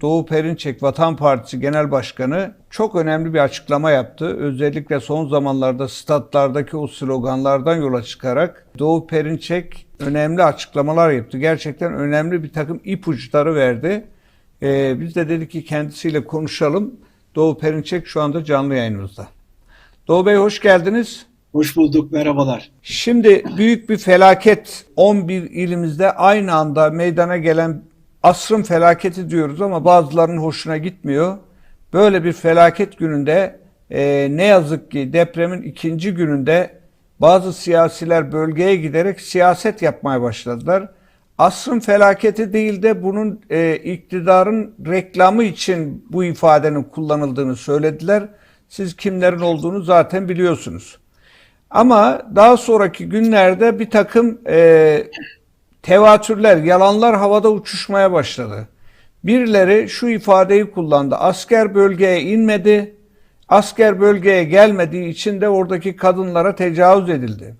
Doğu Perinçek Vatan Partisi Genel Başkanı çok önemli bir açıklama yaptı. Özellikle son zamanlarda statlardaki o sloganlardan yola çıkarak Doğu Perinçek önemli açıklamalar yaptı. Gerçekten önemli bir takım ipuçları verdi. Ee, biz de dedik ki kendisiyle konuşalım. Doğu Perinçek şu anda canlı yayınımızda. Doğu Bey hoş geldiniz. Hoş bulduk, merhabalar. Şimdi büyük bir felaket 11 ilimizde aynı anda meydana gelen asrın felaketi diyoruz ama bazılarının hoşuna gitmiyor. Böyle bir felaket gününde e, ne yazık ki depremin ikinci gününde bazı siyasiler bölgeye giderek siyaset yapmaya başladılar. Asrın felaketi değil de bunun e, iktidarın reklamı için bu ifadenin kullanıldığını söylediler. Siz kimlerin olduğunu zaten biliyorsunuz. Ama daha sonraki günlerde bir takım e, tevatürler, yalanlar havada uçuşmaya başladı. Birileri şu ifadeyi kullandı. Asker bölgeye inmedi. Asker bölgeye gelmediği için de oradaki kadınlara tecavüz edildi.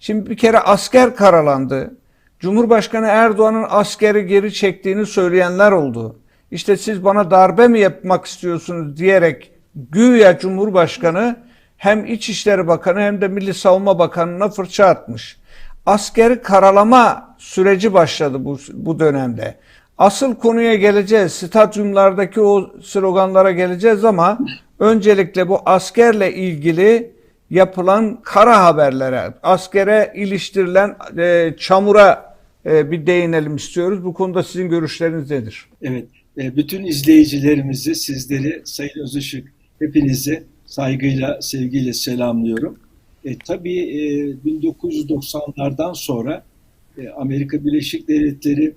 Şimdi bir kere asker karalandı. Cumhurbaşkanı Erdoğan'ın askeri geri çektiğini söyleyenler oldu. İşte siz bana darbe mi yapmak istiyorsunuz diyerek güya Cumhurbaşkanı hem İçişleri Bakanı hem de Milli Savunma Bakanı'na fırça atmış. Askeri karalama süreci başladı bu, bu dönemde. Asıl konuya geleceğiz. Stadyumlardaki o sloganlara geleceğiz ama öncelikle bu askerle ilgili yapılan kara haberlere, askere iliştirilen e, çamura e, bir değinelim istiyoruz. Bu konuda sizin görüşleriniz nedir? Evet, e, bütün izleyicilerimizi, sizleri, Sayın Özışık, hepinizi saygıyla, sevgiyle selamlıyorum. E, tabii e, 1990'lardan sonra e, Amerika Birleşik Devletleri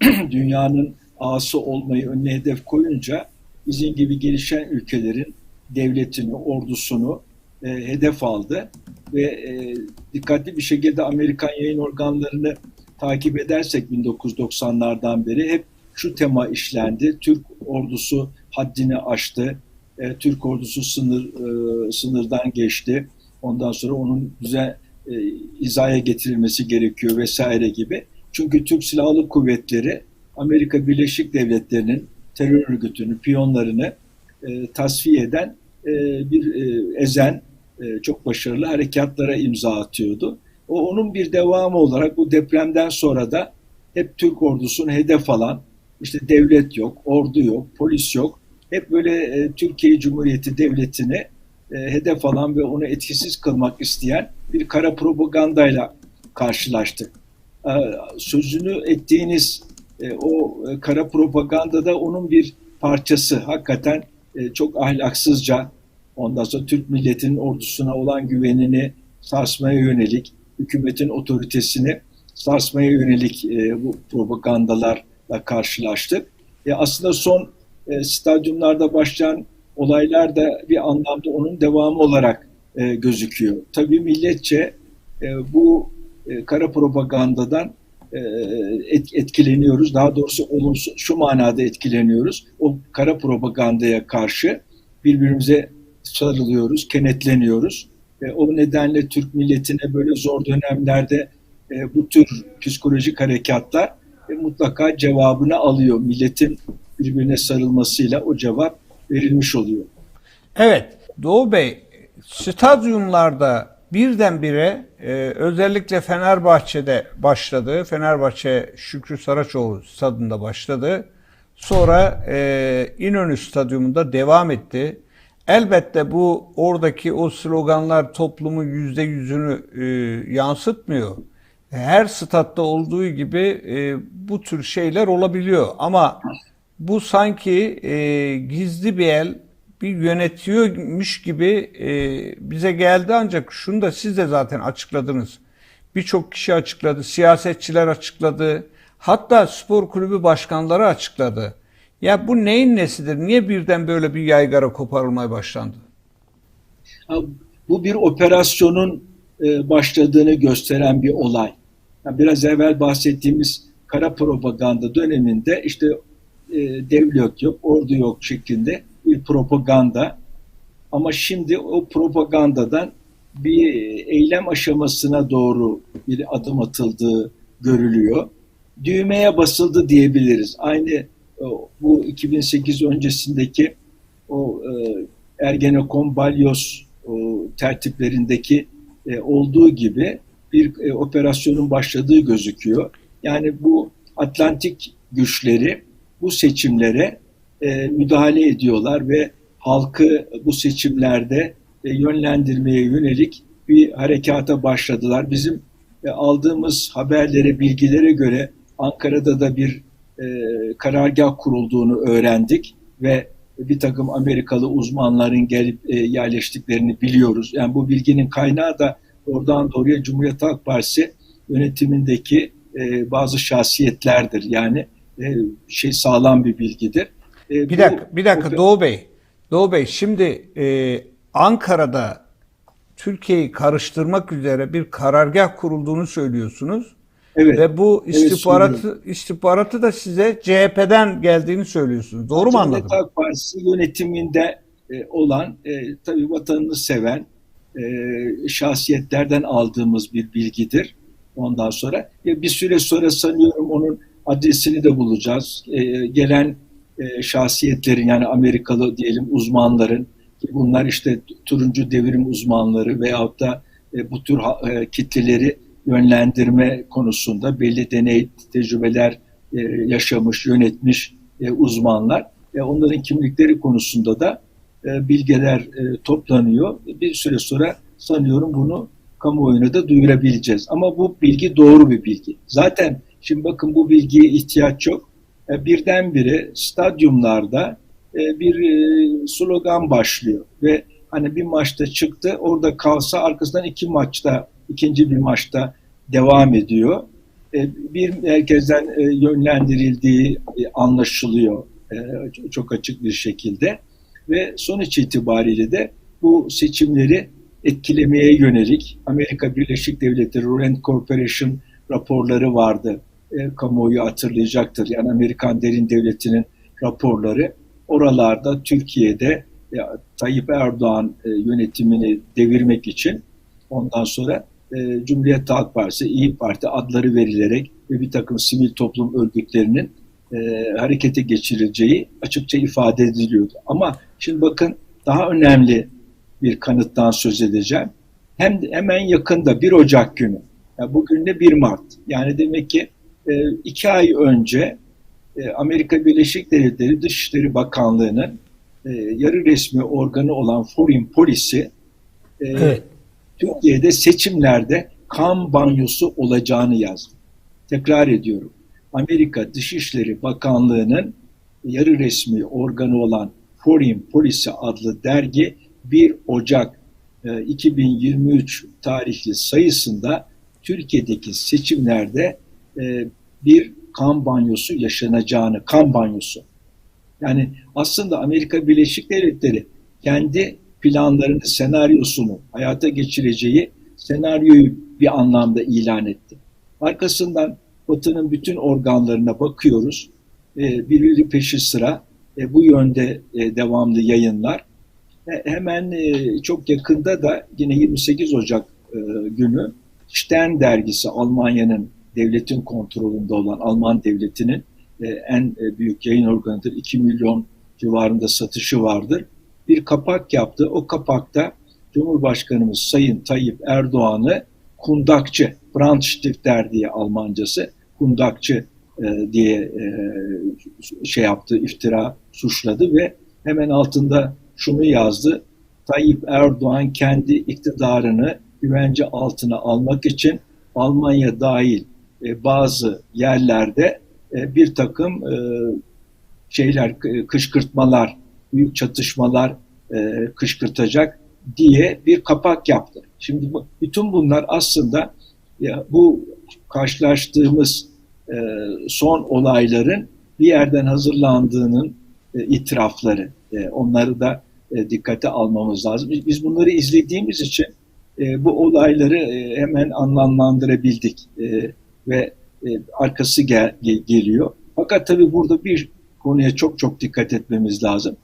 dünyanın ağası olmayı önüne hedef koyunca bizim gibi gelişen ülkelerin devletini, ordusunu e, hedef aldı ve e, dikkatli bir şekilde Amerikan yayın organlarını takip edersek 1990'lardan beri hep şu tema işlendi. Türk ordusu haddini aştı. E, Türk ordusu sınır e, sınırdan geçti. Ondan sonra onun güzel e, hizaya getirilmesi gerekiyor vesaire gibi. Çünkü Türk Silahlı Kuvvetleri Amerika Birleşik Devletleri'nin terör örgütünü, piyonlarını e, tasfiye eden e, bir e, ezen e, çok başarılı harekatlara imza atıyordu. O onun bir devamı olarak bu depremden sonra da hep Türk ordusunu hedef alan işte devlet yok, ordu yok, polis yok. Hep böyle e, Türkiye Cumhuriyeti Devleti'ni e, hedef alan ve onu etkisiz kılmak isteyen bir kara propagandayla karşılaştık. E, sözünü ettiğiniz e, o kara propaganda da onun bir parçası. Hakikaten çok ahlaksızca ondan sonra Türk milletinin ordusuna olan güvenini sarsmaya yönelik, hükümetin otoritesini sarsmaya yönelik bu propagandalarla karşılaştık. E, aslında son stadyumlarda başlayan olaylar da bir anlamda onun devamı olarak e, gözüküyor. Tabii milletçe e, bu e, kara propagandadan e, et, etkileniyoruz. Daha doğrusu olumsuz şu manada etkileniyoruz. O kara propagandaya karşı birbirimize sarılıyoruz, kenetleniyoruz. E, o nedenle Türk milletine böyle zor dönemlerde e, bu tür psikolojik harekatlar e, mutlaka cevabını alıyor. Milletin birbirine sarılmasıyla o cevap verilmiş oluyor. Evet, Doğu Bey, stadyumlarda birdenbire e, özellikle Fenerbahçe'de başladı. Fenerbahçe Şükrü Saraçoğlu stadında başladı. Sonra e, İnönü Stadyumunda devam etti. Elbette bu oradaki o sloganlar toplumun yüzde yüzünü e, yansıtmıyor. Her statta olduğu gibi e, bu tür şeyler olabiliyor. Ama bu sanki e, gizli bir el bir yönetiyormuş gibi e, bize geldi ancak şunu da siz de zaten açıkladınız. Birçok kişi açıkladı, siyasetçiler açıkladı, hatta spor kulübü başkanları açıkladı. Ya bu neyin nesidir? Niye birden böyle bir yaygara koparılmaya başlandı? Bu bir operasyonun e, başladığını gösteren bir olay. Biraz evvel bahsettiğimiz kara propaganda döneminde işte e, devlet yok, ordu yok şeklinde bir propaganda. Ama şimdi o propagandadan bir eylem aşamasına doğru bir adım atıldığı görülüyor. Düğmeye basıldı diyebiliriz. Aynı e, bu 2008 öncesindeki o e, Ergenekon Balyoz o, tertiplerindeki e, olduğu gibi bir e, operasyonun başladığı gözüküyor. Yani bu Atlantik güçleri bu seçimlere e, müdahale ediyorlar ve halkı bu seçimlerde e, yönlendirmeye yönelik bir harekata başladılar. Bizim e, aldığımız haberlere, bilgilere göre Ankara'da da bir e, karargah kurulduğunu öğrendik ve bir takım Amerikalı uzmanların gelip e, yerleştiklerini biliyoruz. Yani bu bilginin kaynağı da oradan doğruya Cumhuriyet Halk Partisi yönetimindeki e, bazı şahsiyetlerdir. Yani e, şey sağlam bir bilgidir. E, Bir dakika, bir dakika Doğu Bey. Doğu Bey şimdi e, Ankara'da Türkiye'yi karıştırmak üzere bir karargah kurulduğunu söylüyorsunuz. Evet. Ve bu Evet, istihbaratı istihbaratı da size CHP'den geldiğini söylüyorsunuz. Doğru mu anladım? Halk Partisi yönetiminde e, olan e, tabii vatanını seven e, şahsiyetlerden aldığımız bir bilgidir. Ondan sonra e, bir süre sonra sanıyorum onun adresini de bulacağız. E, gelen e, şahsiyetlerin yani Amerikalı diyelim uzmanların ki bunlar işte turuncu devrim uzmanları veyahut da e, bu tür e, kitleleri yönlendirme konusunda belli deney tecrübeler e, yaşamış, yönetmiş e, uzmanlar. E, onların kimlikleri konusunda da e, bilgiler e, toplanıyor. Bir süre sonra sanıyorum bunu kamuoyuna da duyurabileceğiz. Ama bu bilgi doğru bir bilgi. Zaten şimdi bakın bu bilgiye ihtiyaç yok. E, birdenbire stadyumlarda e, bir e, slogan başlıyor ve hani bir maçta çıktı orada kalsa arkasından iki maçta ikinci bir maçta devam ediyor. E, bir merkezden e, yönlendirildiği e, anlaşılıyor e, çok açık bir şekilde ve sonuç itibariyle de bu seçimleri etkilemeye yönelik Amerika Birleşik Devletleri Rand Corporation raporları vardı. E, kamuoyu hatırlayacaktır. Yani Amerikan Derin Devleti'nin raporları oralarda Türkiye'de e, Tayyip Erdoğan e, yönetimini devirmek için ondan sonra e, Cumhuriyet Halk Partisi, İyi Parti adları verilerek ve bir takım sivil toplum örgütlerinin e, harekete geçirileceği açıkça ifade ediliyordu. Ama şimdi bakın daha önemli bir kanıttan söz edeceğim. Hem hemen yakında 1 Ocak günü, yani bugün de 1 Mart. Yani demek ki e, iki ay önce e, Amerika Birleşik Devletleri Dışişleri Bakanlığı'nın e, yarı resmi organı olan Foreign Policy e, Evet. Türkiye'de seçimlerde kan banyosu olacağını yazdı. Tekrar ediyorum. Amerika Dışişleri Bakanlığı'nın yarı resmi organı olan Foreign Policy adlı dergi 1 Ocak e, 2023 tarihli sayısında Türkiye'deki seçimlerde e, bir kan banyosu yaşanacağını, kan banyosu. Yani aslında Amerika Birleşik Devletleri kendi planlarını, senaryosunu hayata geçireceği senaryoyu bir anlamda ilan etti. Arkasından Batı'nın bütün organlarına bakıyoruz. E, birbiri peşi sıra e, bu yönde e, devamlı yayınlar. E, hemen e, çok yakında da yine 28 Ocak e, günü Stern dergisi Almanya'nın devletin kontrolünde olan Alman devletinin e, en e, büyük yayın organıdır. 2 milyon civarında satışı vardır. Bir kapak yaptı. O kapakta Cumhurbaşkanımız Sayın Tayyip Erdoğan'ı kundakçı, Brandstifter diye Almancası, kundakçı e, diye şey yaptı, iftira suçladı ve hemen altında şunu yazdı. Tayyip Erdoğan kendi iktidarını güvence altına almak için Almanya dahil e, bazı yerlerde e, bir takım e, şeyler, e, kışkırtmalar, büyük çatışmalar e, kışkırtacak diye bir kapak yaptı. Şimdi bu, bütün bunlar aslında ya, bu karşılaştığımız e, son olayların bir yerden hazırlandığının e, itirafları. E, onları da e, dikkate almamız lazım. Biz, bunları izlediğimiz için e, bu olayları e, hemen anlamlandırabildik e, ve e, arkası gel, ge- geliyor. Fakat tabii burada bir konuya çok çok dikkat etmemiz lazım.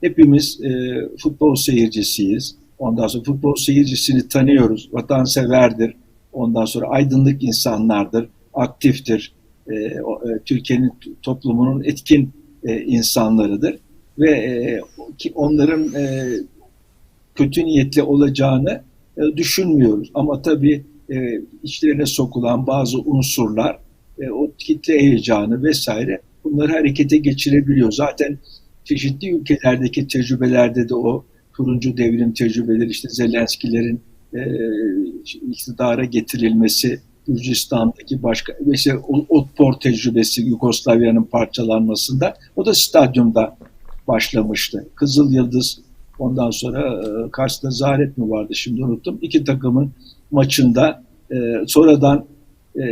Hepimiz e, futbol seyircisiyiz. Ondan sonra futbol seyircisini tanıyoruz. Vatanseverdir. Ondan sonra aydınlık insanlardır. Aktiftir. E, e, Türkiye'nin toplumunun etkin e, insanlarıdır ve e, ki onların e, kötü niyetli olacağını e, düşünmüyoruz. Ama tabii e, içlerine sokulan bazı unsurlar, e, o kitle heyecanı vesaire bunları harekete geçirebiliyor. Zaten çeşitli ülkelerdeki tecrübelerde de o turuncu devrim tecrübeleri işte Zelenskilerin e, iktidara getirilmesi, Gürcistan'daki başka mesela Otpor tecrübesi Yugoslavya'nın parçalanmasında o da stadyumda başlamıştı. Kızıl Yıldız ondan sonra e, Kars'ta Zaret mi vardı şimdi unuttum. İki takımın maçında e, sonradan e,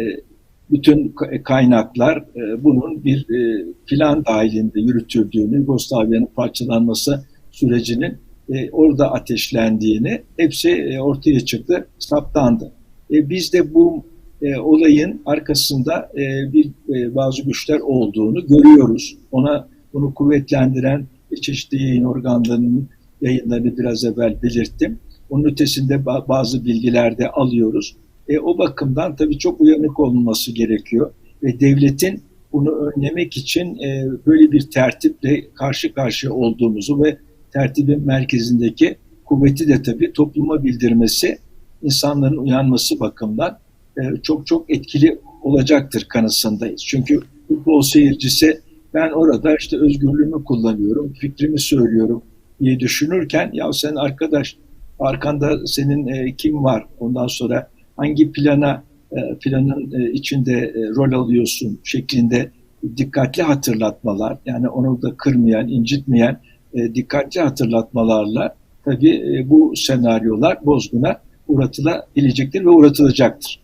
bütün kaynaklar e, bunun bir e, plan dahilinde yürütüldüğünü, Yugoslavya'nın parçalanması sürecinin e, orada ateşlendiğini hepsi e, ortaya çıktı, saptandı. E, biz de bu e, olayın arkasında e, bir e, bazı güçler olduğunu görüyoruz. Ona bunu kuvvetlendiren çeşitli yayın organlarının yayınlarını biraz evvel belirttim. Onun ötesinde bazı bilgiler de alıyoruz. E, o bakımdan tabii çok uyanık olunması gerekiyor. Ve devletin bunu önlemek için e, böyle bir tertiple karşı karşıya olduğumuzu ve tertibin merkezindeki kuvveti de tabii topluma bildirmesi, insanların uyanması bakımından e, çok çok etkili olacaktır kanısındayız. Çünkü futbol seyircisi ben orada işte özgürlüğümü kullanıyorum, fikrimi söylüyorum diye düşünürken ya sen arkadaş arkanda senin e, kim var ondan sonra hangi plana e, planın e, içinde e, rol alıyorsun şeklinde dikkatli hatırlatmalar yani onu da kırmayan, incitmeyen e, dikkatli hatırlatmalarla tabii e, bu senaryolar bozguna uğratılabilecektir ve uğratılacaktır.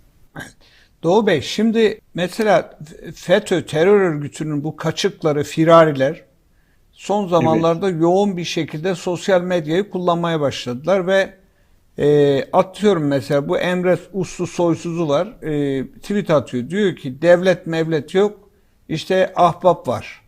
Doğu Bey şimdi mesela FETÖ terör örgütünün bu kaçıkları, firariler son zamanlarda evet. yoğun bir şekilde sosyal medyayı kullanmaya başladılar ve e, atıyorum mesela bu Emre Uslu Soysuzu var e, tweet atıyor diyor ki devlet mevlet yok işte ahbap var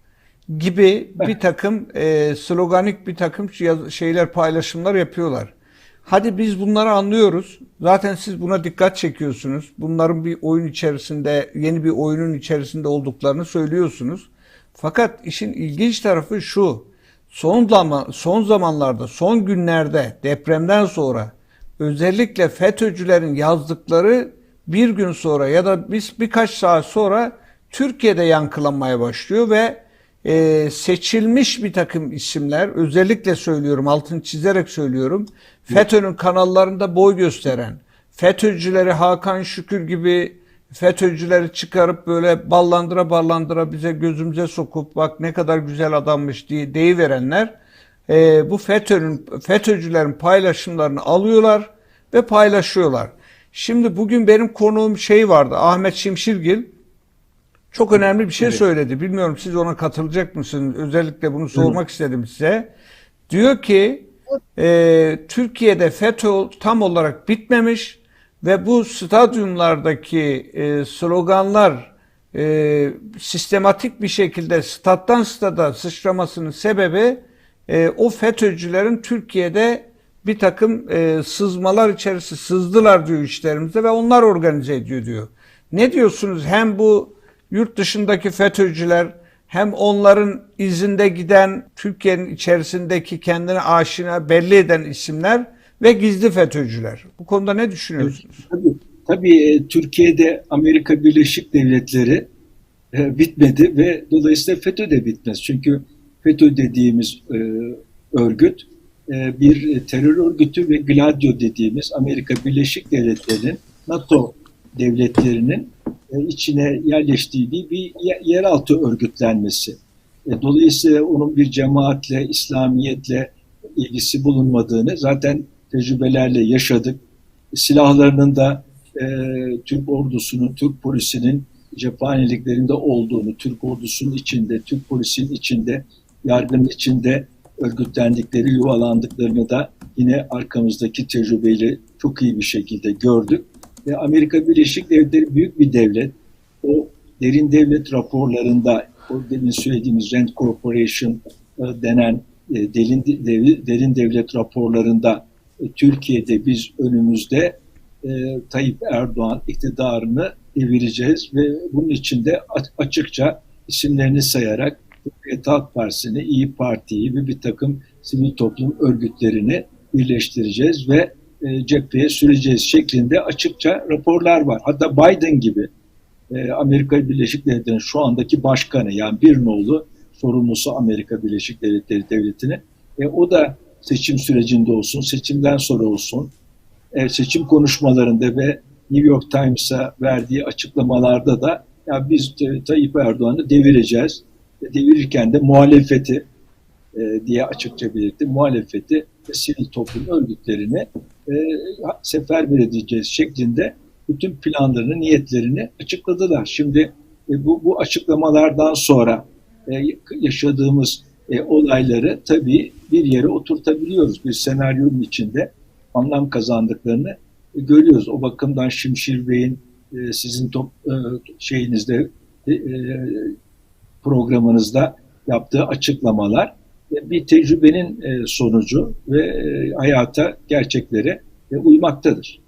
gibi bir takım e, sloganik bir takım şeyler paylaşımlar yapıyorlar. Hadi biz bunları anlıyoruz. Zaten siz buna dikkat çekiyorsunuz. Bunların bir oyun içerisinde, yeni bir oyunun içerisinde olduklarını söylüyorsunuz. Fakat işin ilginç tarafı şu. Son zaman son zamanlarda, son günlerde depremden sonra özellikle FETÖ'cülerin yazdıkları bir gün sonra ya da biz birkaç saat sonra Türkiye'de yankılanmaya başlıyor ve e, seçilmiş bir takım isimler özellikle söylüyorum altını çizerek söylüyorum FETÖ'nün kanallarında boy gösteren FETÖ'cüleri Hakan Şükür gibi FETÖ'cüleri çıkarıp böyle ballandıra ballandıra bize gözümüze sokup bak ne kadar güzel adammış diye deyiverenler e, bu FETÖ'nün FETÖ'cülerin paylaşımlarını alıyorlar ve paylaşıyorlar. Şimdi bugün benim konuğum şey vardı Ahmet Şimşirgil çok önemli bir şey evet. söyledi. Bilmiyorum siz ona katılacak mısınız? Özellikle bunu sormak istedim size. Diyor ki e, Türkiye'de FETÖ tam olarak bitmemiş ve bu stadyumlardaki e, sloganlar e, sistematik bir şekilde stat'tan stada sıçramasının sebebi e, o FETÖ'cülerin Türkiye'de bir takım e, sızmalar içerisi sızdılar diyor işlerimize ve onlar organize ediyor diyor. Ne diyorsunuz? Hem bu yurt dışındaki FETÖ'cüler hem onların izinde giden Türkiye'nin içerisindeki kendine aşina belli eden isimler ve gizli FETÖ'cüler. Bu konuda ne düşünüyorsunuz? Tabii, tabii e, Türkiye'de Amerika Birleşik Devletleri e, bitmedi ve dolayısıyla FETÖ de bitmez. Çünkü FETÖ dediğimiz e, örgüt e, bir terör örgütü ve Gladio dediğimiz Amerika Birleşik Devletleri'nin NATO devletlerinin e, içine yerleştiği bir yeraltı örgütlenmesi. E, dolayısıyla onun bir cemaatle, İslamiyetle ilgisi bulunmadığını zaten tecrübelerle yaşadık. Silahlarının da e, Türk ordusunun, Türk polisinin cephaneliklerinde olduğunu, Türk ordusunun içinde, Türk polisinin içinde, yargının içinde örgütlendikleri, yuvalandıklarını da yine arkamızdaki tecrübeyle çok iyi bir şekilde gördük. Ve Amerika Birleşik Devletleri büyük bir devlet. O derin devlet raporlarında, o demin söylediğimiz Rand Corporation e, denen e, derin, devlet raporlarında Türkiye'de biz önümüzde Tayyip Erdoğan iktidarını devireceğiz ve bunun için de açıkça isimlerini sayarak Cumhuriyet Halk Partisi'ni, İyi Parti'yi ve bir takım sivil toplum örgütlerini birleştireceğiz ve e, cepheye süreceğiz şeklinde açıkça raporlar var. Hatta Biden gibi e, Amerika Birleşik Devletleri'nin şu andaki başkanı yani bir nolu sorumlusu Amerika Birleşik Devletleri Devleti'ni e, o da seçim sürecinde olsun, seçimden sonra olsun, e, seçim konuşmalarında ve New York Times'a verdiği açıklamalarda da ya biz Tayyip Erdoğan'ı devireceğiz. Devirirken de muhalefeti e, diye açıkça belirtti. Muhalefeti ve sivil toplum örgütlerini e, seferber edeceğiz şeklinde bütün planlarını, niyetlerini açıkladılar. Şimdi bu, bu açıklamalardan sonra yaşadığımız olayları tabii bir yere oturtabiliyoruz. Bir senaryonun içinde anlam kazandıklarını görüyoruz. O bakımdan Şimşir Bey'in e, sizin top, e, şeyinizde e, programınızda yaptığı açıklamalar bir tecrübenin sonucu ve hayata, gerçeklere uymaktadır.